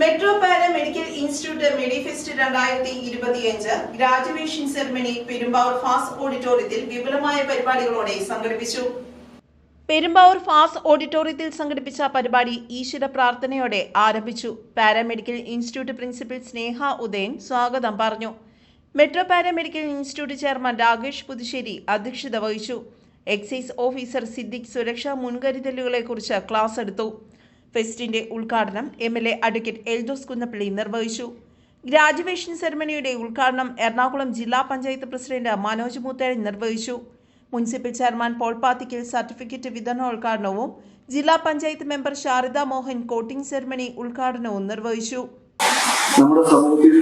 Metro para medical institute medifest രണ്ടായിരത്തി ഇരുപത്തിയഞ്ച് graduation ceremony Perumbavoor fast ഓഡിറ്റോറിയത്തിൽ വിപുലമായ പരിപാടികളോടെ സംഘടിപ്പിച്ചു. പെരുമ്പാവൂർ ഫാസ് ഓഡിറ്റോറിയത്തിൽ സംഘടിപ്പിച്ച പരിപാടി ഈശ്വര പ്രാർത്ഥനയോടെ ആരംഭിച്ചു. Paramedical institute principal Sneha Udayan സ്വാഗതം പറഞ്ഞു. Metro paramedical institute chairman Rakesh Puthussery അധ്യക്ഷത വഹിച്ചു. എക്സൈസ് ഓഫീസർ സിദ്ദിഖ് സുരക്ഷാ മുൻകരുതലുകളെക്കുറിച്ച് ക്ലാസ് എടുത്തു. ഫെസ്റ്റിന്റെ ഉദ്ഘാടനം M L A advocate Eldhose Kunnappilly നിർവഹിച്ചു. ഗ്രാജുവേഷൻ സെറമണിയുടെ ഉദ്ഘാടനം എറണാകുളം ജില്ലാ പഞ്ചായത്ത് പ്രസിഡന്റ് മനോജ് മൂത്തേഴൻ നിർവഹിച്ചു. Municipal chairman Paul Pathikkal certificate വിതരണോദ്ഘാടനവും ജില്ലാ panchayat member Sharada Mohan coating ceremony ഉദ്ഘാടനവും നിർവഹിച്ചു. നമ്മുടെ സമൂഹത്തിൽ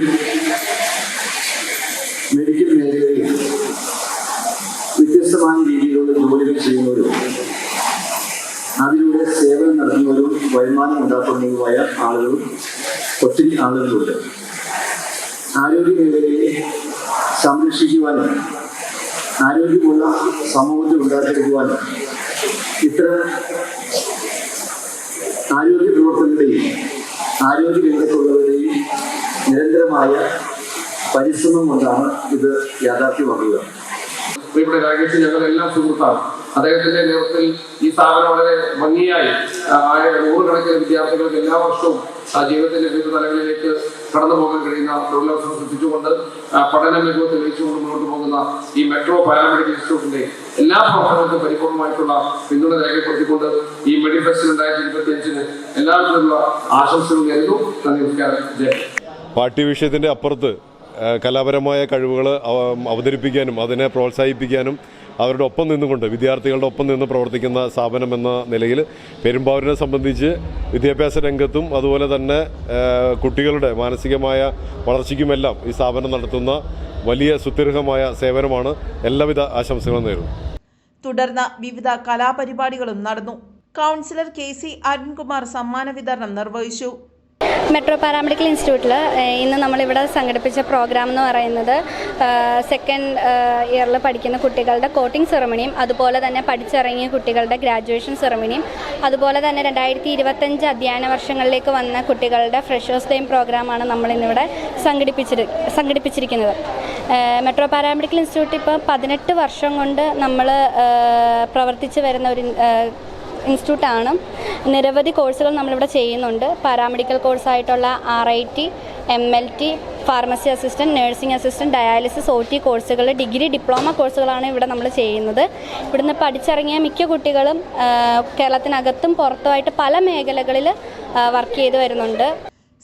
മെഡിക്കൽ മേഖലയിൽ വ്യത്യസ്തമായ രീതിയിലുള്ള ജോലികൾ ചെയ്യുന്നവരും വരുമാനം ഉണ്ടാക്കുന്നതുമായ ആളുകളും ഒത്തിരി ആളുകളുണ്ട്. ആരോഗ്യ മേഖലയെ സംരക്ഷിക്കുവാനും ആരോഗ്യമുള്ള സമൂഹത്തിൽ ഉണ്ടാക്കിയെടുക്കുവാനും ഇത്തരം ആരോഗ്യ പ്രവർത്തകരുടെയും ആരോഗ്യ രംഗത്തുള്ളവരുടെയും നിരന്തരമായ പരിശ്രമം കൊണ്ടാണ് ഇത് യാഥാർത്ഥ്യമാക്കുക. പ്രിയപ്പെട്ട രാകേഷ് ഞങ്ങളെല്ലാം സുഹൃത്താണ്. അദ്ദേഹത്തിന്റെ നേതൃത്വത്തിൽ ഈ സ്ഥാപനം വളരെ ഭംഗിയായി ആയ നൂറുകണക്കിന് വിദ്യാർത്ഥികൾക്ക് എല്ലാ വർഷവും ജീവിതത്തിന്റെ വിവിധ തലങ്ങളിലേക്ക് കടന്നു പോകാൻ കഴിയുന്ന തൊഴിലവസരം സൃഷ്ടിച്ചുകൊണ്ട് പഠന മികവ് തെളിയിച്ചുകൊണ്ട് മുന്നോട്ട് പോകുന്ന ഈ മെട്രോ പാരാമെഡിക്കൽ ഇൻസ്റ്റിറ്റ്യൂട്ടിന്റെ എല്ലാ പ്രവർത്തനങ്ങൾക്കും പരിപൂർണമായിട്ടുള്ള പിന്തുണ രേഖപ്പെടുത്തിക്കൊണ്ട് ഈ മെഡിഫെസ്റ്റ് രണ്ടായിരത്തി ഇരുപത്തി അഞ്ചിന് എല്ലാവിധത്തിലുള്ള ആശംസകൾ നേരുന്നു. നന്ദി നമസ്കാരം. വിഷയത്തിന്റെ അപ്പുറത്ത് കലാപരമായ കഴിവുകൾ അവതരിപ്പിക്കാനും അതിനെ പ്രോത്സാഹിപ്പിക്കാനും അവരുടെ ഒപ്പം നിന്നുകൊണ്ട് വിദ്യാർത്ഥികളുടെ ഒപ്പം നിന്ന് പ്രവർത്തിക്കുന്ന സ്ഥാപനം എന്ന നിലയിൽ പെരുമ്പാവൂരിനെ സംബന്ധിച്ച് വിദ്യാഭ്യാസ രംഗത്തും അതുപോലെ തന്നെ കുട്ടികളുടെ മാനസികമായ വളർച്ചയ്ക്കുമെല്ലാം ഈ സ്ഥാപനം നടത്തുന്ന വലിയ സുദീർഘമായ സേവനമാണ് എല്ലാവിധ ആശംസകളും നേരുന്നു. തുടർന്ന് വിവിധ കലാപരിപാടികളും നടന്നു. കൗൺസിലർ കെ സി അരുൺകുമാർ സമ്മാന വിതരണം നിർവഹിച്ചു. മെട്രോ പാരാമെഡിക്കൽ ഇൻസ്റ്റിറ്റ്യൂട്ടിൽ ഇന്ന് നമ്മളിവിടെ സംഘടിപ്പിച്ച പ്രോഗ്രാം എന്ന് പറയുന്നത് സെക്കൻഡ് ഇയറിൽ പഠിക്കുന്ന കുട്ടികളുടെ കോട്ടിംഗ് സെറമണിയും അതുപോലെ തന്നെ പഠിച്ചിറങ്ങിയ കുട്ടികളുടെ ഗ്രാജുവേഷൻ സെറമണിയും അതുപോലെ തന്നെ രണ്ടായിരത്തി ഇരുപത്തഞ്ച് അധ്യയന വർഷങ്ങളിലേക്ക് വന്ന കുട്ടികളുടെ ഫ്രഷേഴ്സ് ഡേയും പ്രോഗ്രാമാണ് നമ്മളിന്നിവിടെ സംഘടിപ്പിച്ചിരി സംഘടിപ്പിച്ചിരിക്കുന്നത്. മെട്രോ പാരാമെഡിക്കൽ ഇൻസ്റ്റിറ്റ്യൂട്ട് ഇപ്പോൾ പതിനെട്ട് വർഷം കൊണ്ട് നമ്മൾ പ്രവർത്തിച്ച് വരുന്ന ഒരു ഇൻസ്റ്റിറ്റ്യൂട്ടാണ്. നിരവധി കോഴ്സുകൾ നമ്മളിവിടെ ചെയ്യുന്നുണ്ട്. Paramedical കോഴ്സായിട്ടുള്ള R I T M L T pharmacy assistant nursing assistant dialysis O T കോഴ്സുകൾ ഡിഗ്രി ഡിപ്ലോമ കോഴ്സുകളാണ് ഇവിടെ നമ്മൾ ചെയ്യുന്നത്. ഇവിടുന്ന് പഠിച്ചിറങ്ങിയ മിക്ക കുട്ടികളും കേരളത്തിനകത്തും പുറത്തുമായിട്ട് പല മേഖലകളിൽ വർക്ക് ചെയ്തു വരുന്നുണ്ട്.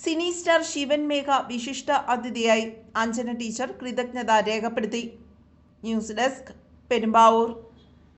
സിനി സ്റ്റാർ ശിവൻ മേഘ വിശിഷ്ട അതിഥിയായി. അഞ്ജന ടീച്ചർ കൃതജ്ഞത രേഖപ്പെടുത്തി. News desk Perumbavoor.